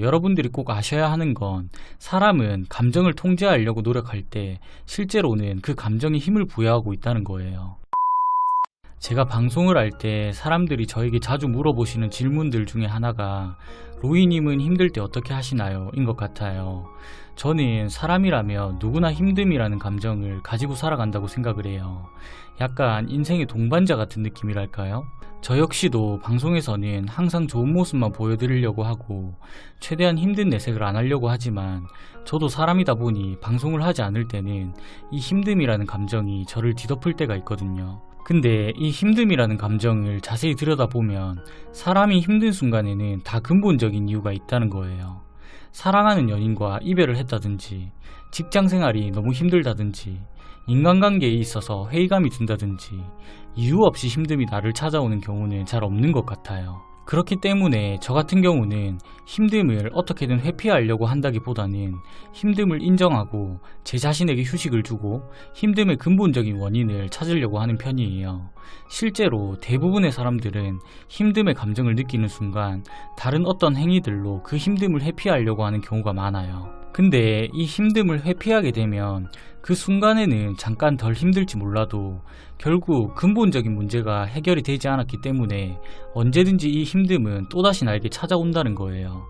여러분들이 꼭 아셔야 하는 건 사람은 감정을 통제하려고 노력할 때 실제로는 그 감정이 힘을 부여하고 있다는 거예요. 제가 방송을 할 때 사람들이 저에게 자주 물어보시는 질문들 중에 하나가 로이님은 힘들 때 어떻게 하시나요? 인 것 같아요. 저는 사람이라면 누구나 힘듦이라는 감정을 가지고 살아간다고 생각을 해요. 약간 인생의 동반자 같은 느낌이랄까요? 저 역시도 방송에서는 항상 좋은 모습만 보여드리려고 하고 최대한 힘든 내색을 안 하려고 하지만 저도 사람이다 보니 방송을 하지 않을 때는 이 힘듦이라는 감정이 저를 뒤덮을 때가 있거든요. 근데 이 힘듦이라는 감정을 자세히 들여다보면 사람이 힘든 순간에는 다 근본적인 이유가 있다는 거예요. 사랑하는 연인과 이별을 했다든지, 직장 생활이 너무 힘들다든지, 인간관계에 있어서 회의감이 든다든지, 이유 없이 힘듦이 나를 찾아오는 경우는 잘 없는 것 같아요. 그렇기 때문에 저 같은 경우는 힘듦을 어떻게든 회피하려고 한다기보다는 힘듦을 인정하고 제 자신에게 휴식을 주고 힘듦의 근본적인 원인을 찾으려고 하는 편이에요. 실제로 대부분의 사람들은 힘듦의 감정을 느끼는 순간 다른 어떤 행위들로 그 힘듦을 회피하려고 하는 경우가 많아요. 근데 이 힘듦을 회피하게 되면 그 순간에는 잠깐 덜 힘들지 몰라도 결국 근본적인 문제가 해결이 되지 않았기 때문에 언제든지 이 힘듦은 또다시 나에게 찾아온다는 거예요.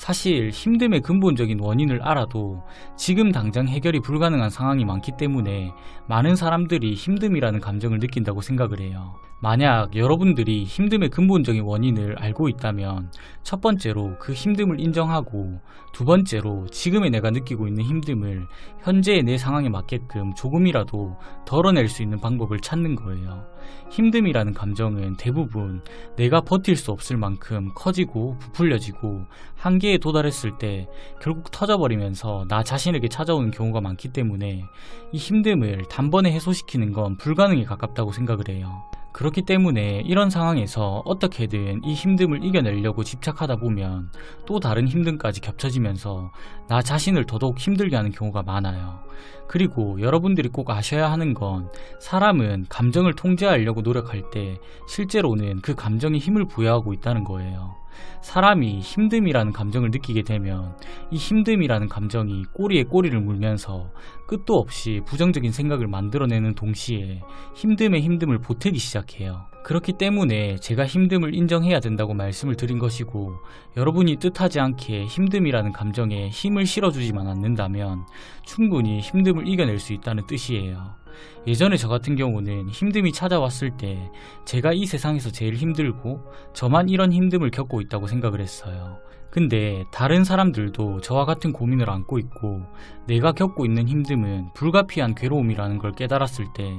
사실 힘듦의 근본적인 원인을 알아도 지금 당장 해결이 불가능한 상황이 많기 때문에 많은 사람들이 힘듦이라는 감정을 느낀다고 생각을 해요. 만약 여러분들이 힘듦의 근본적인 원인을 알고 있다면 첫 번째로 그 힘듦을 인정하고 두 번째로 지금의 내가 느끼고 있는 힘듦을 현재의 내 상황에 맞게끔 조금이라도 덜어낼 수 있는 방법을 찾는 거예요. 힘듦이라는 감정은 대부분 내가 버틸 수 없을 만큼 커지고 부풀려지고 한계 에 도달했을 때 결국 터져버리면서 나 자신에게 찾아오는 경우가 많기 때문에 이 힘듦을 단번에 해소시키는 건 불가능에 가깝다고 생각을 해요. 그렇기 때문에 이런 상황에서 어떻게든 이 힘듦을 이겨내려고 집착하다 보면 또 다른 힘듦까지 겹쳐지면서 나 자신을 더더욱 힘들게 하는 경우가 많아요. 그리고 여러분들이 꼭 아셔야 하는 건 사람은 감정을 통제하려고 노력할 때 실제로는 그 감정이 힘을 부여하고 있다는 거예요. 사람이 힘듦이라는 감정을 느끼게 되면 이 힘듦이라는 감정이 꼬리에 꼬리를 물면서 끝도 없이 부정적인 생각을 만들어내는 동시에 힘듦에 힘듦을 보태기 시작해요. 그렇기 때문에 제가 힘듦을 인정해야 된다고 말씀을 드린 것이고 여러분이 뜻하지 않게 힘듦이라는 감정에 힘을 실어주지만 않는다면 충분히 힘듦을 이겨낼 수 있다는 뜻이에요. 예전에 저 같은 경우는 힘듦이 찾아왔을 때 제가 이 세상에서 제일 힘들고 저만 이런 힘듦을 겪고 있다고 생각을 했어요. 근데 다른 사람들도 저와 같은 고민을 안고 있고 내가 겪고 있는 힘듦은 불가피한 괴로움이라는 걸 깨달았을 때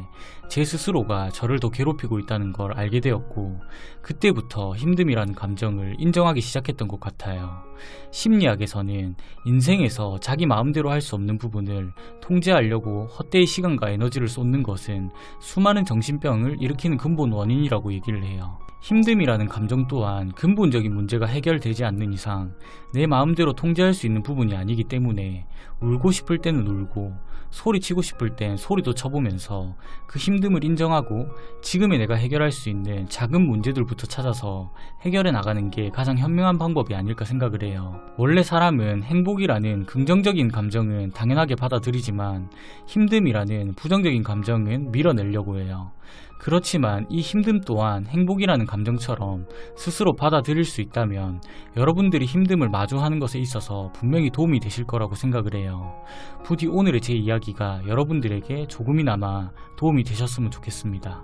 제 스스로가 저를 더 괴롭히고 있다는 걸 알게 되었고 그때부터 힘듦이라는 감정을 인정하기 시작했던 것 같아요. 심리학에서는 인생에서 자기 마음대로 할 수 없는 부분을 통제하려고 헛되이 시간과 에너지를 쏟는 것은 수많은 정신병을 일으키는 근본 원인이라고 얘기를 해요. 힘듦이라는 감정 또한 근본적인 문제가 해결되지 않는 이상 내 마음대로 통제할 수 있는 부분이 아니기 때문에 울고 싶을 때는 울고 소리치고 싶을 땐 소리도 쳐보면서 그 힘듦을 인정하고 지금의 내가 해결할 수 있는 작은 문제들부터 찾아서 해결해 나가는 게 가장 현명한 방법이 아닐까 생각을 해요. 원래 사람은 행복이라는 긍정적인 감정은 당연하게 받아들이지만 힘듦이라는 부정적인 감정은 밀어내려고 해요. 그렇지만 이 힘듦 또한 행복이라는 감정처럼 스스로 받아들일 수 있다면 여러분들이 힘듦을 마주하는 것에 있어서 분명히 도움이 되실 거라고 생각을 해요. 부디 오늘의 제 이야기가 여러분들에게 조금이나마 도움이 되셨으면 좋겠습니다.